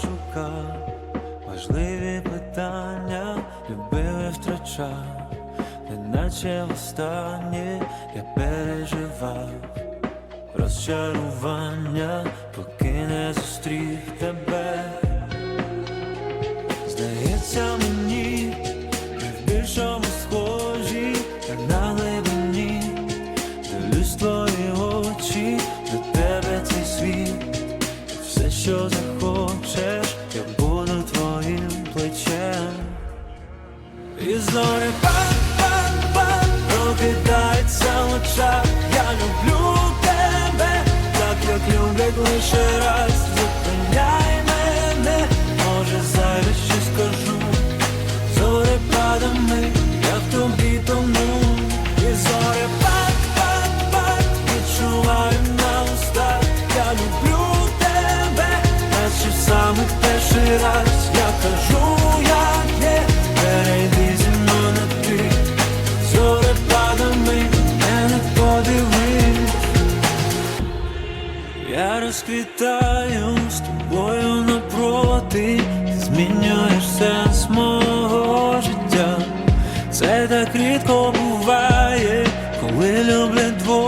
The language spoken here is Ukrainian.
шукав, важливі питання любив і втрачав, неначе востаннє я переживав розчарування, поки не зустрів тебе. Здається мені, ми в більшому схожі, як на глибині, дивлюсь твої очі, до тебе цей світ. Все, що захочеш, я буду твоїм плечем. І зорі пан-пан-пан прокидається в очах Я люблю тебе, так як люблять лише раз розквітаю з тобою напроти, ти змінюєш сенс мого життя. Це так рідко буває, коли люблять двоє.